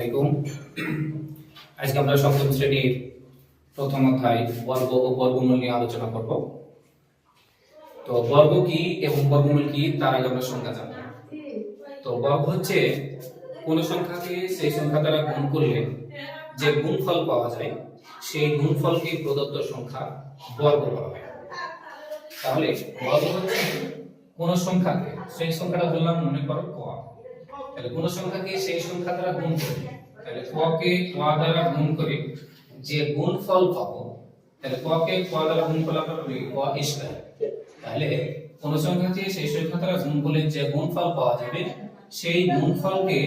আলাইকুম। আজকে আমরা সপ্তম শ্রেণির প্রথম অধ্যায় বর্গ ও বর্গমূল নিয়ে আলোচনা করব। তো বর্গ কি এবং বর্গমূল কি তার আগে আমরা সংখ্যা জানব। তো বর্গ হচ্ছে কোন সংখ্যাকে সেই সংখ্যা দ্বারা গুণ করলে যে গুণফল পাওয়া যায়, সেই গুণফলকে প্রদত্ত সংখ্যা বর্গ বলা হয়। তাহলে বর্গ হচ্ছে কোন সংখ্যাকে, সেই সংখ্যাটা বললাম মনে করো ক। তাহলে কোন সংখ্যাকে সেই সংখ্যা দ্বারা গুণ করি। তাহলে ক কে ক দ্বারা গুণ করে, যে গুণফল পাবো, তাহলে ক কে ক দ্বারা গুণ করলে আমরা ক স্কয়ার। তাহলে কোন সংখ্যাকে সেই সংখ্যা দ্বারা গুণ করলে যে গুণফল পাওয়া যাবে, সেই গুণফলকে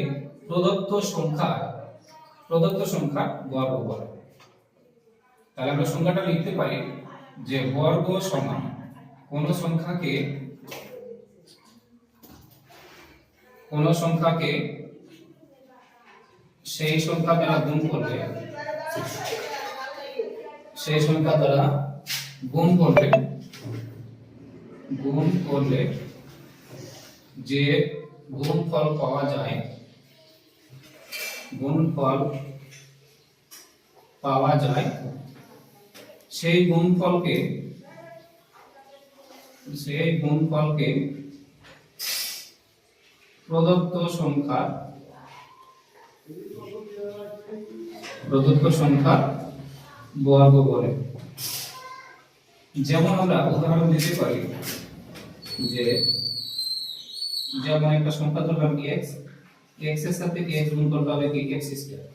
প্রদত্ত সংখ্যা প্রদত্ত সংখ্যা বর্গ বলে। তাহলে আমরা সংখ্যাটা লিখতে পারি যে বর্গ সমান কোন সংখ্যাকে কোন সংখ্যাকে সেই সংখ্যা দ্বারা গুণ করলে সেই সংখ্যা দ্বারা গুণ করলে গুণ করলে যে গুণফল পাওয়া যায়, গুণফল পাওয়া যায়, সেই গুণফলকে সেই গুণফলকে প্রদত্ত সংখ্যা প্রদত্ত সংখ্যা বর্গ বলে যেমন আমরা উদাহরণ দিতে পারি যে, যেমন একটা সংখ্যা ধরলাম x x এর সাথে x গুণ করতে হবে কি x স্কয়ার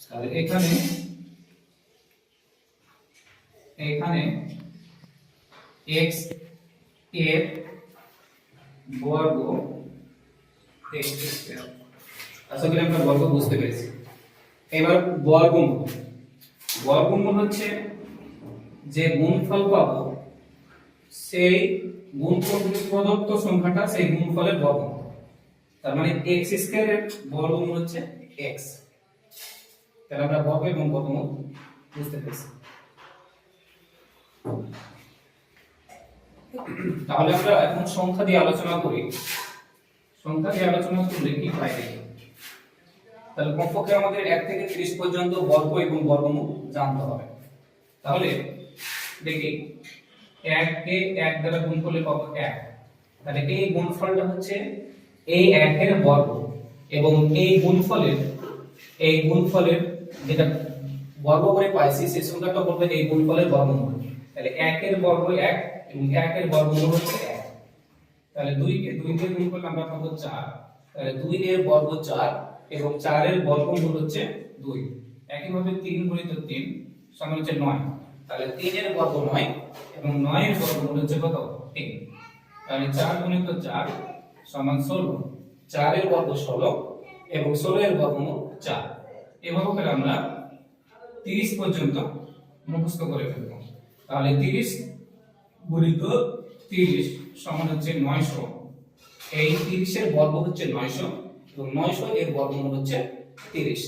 তাহলে এখানে এখানে x এর বর্গ x স্কয়ার আশা করি আমরা বর্গ বুঝতে পেরেছি। এবার বর্গমূল বর্গমূল হচ্ছে যে গুণফল পাবো, সেই গুণফল প্রদত্ত সংখ্যাটা সেই গুণফলের বর্গমূল তার মানে x স্কয়ারের বর্গমূল হচ্ছে x তাহলে আমরা বর্গ এবং বর্গমূল বুঝতে পেরেছি। তাহলে আমরা এখন সংখ্যা দিয়ে আলোচনা করি। সংখ্যা দিয়ে আলোচনা করলে কি পাই তাহলে কমপক্ষে আমাদের এক থেকে ত্রিশ পর্যন্ত বর্গ এবং বর্গমূল জানতে হবে। তাহলে দেখি, এক কে এক দ্বারা গুণ করলে পাবো এক। তাহলে এই গুণফলটা হচ্ছে এই একের বর্গ এবং এই গুণফলের এই গুণফলের যেটা বর্গ করে পাইছি, সেই সংখ্যাটা বলবে এই গুণফলের বর্গমূল। তাহলে একের বর্গ এক এবং একের বর্গমূল হচ্ছে তাহলে দুই কে দুই দিয়ে গুণ করলে আমরা পাবো চার। তাহলে দুই এর বর্গ চার এবং চারের বর্গমূল হচ্ছে দুই। একইভাবে তিন গুণিত তিন, সমান হচ্ছে নয়। তাহলে তিনের বর্গ নয় এবং নয়ের বর্গমূল হচ্ছে কত? তিন। তাহলে চার গুণিত চার সমান ষোলো। চারের বর্গ ষোলো এবং ষোলো এর বর্গমূল চার। এভাবে করে আমরা তিরিশ পর্যন্ত মুখস্থ করে ফেলব। তাহলে তিরিশ গুণিত তিরিশ সমান হচ্ছে নয়শো। এই তিরিশের বর্গ হচ্ছে নয়শো এবং নয়শো এর বর্গমূল হচ্ছে তিরিশ।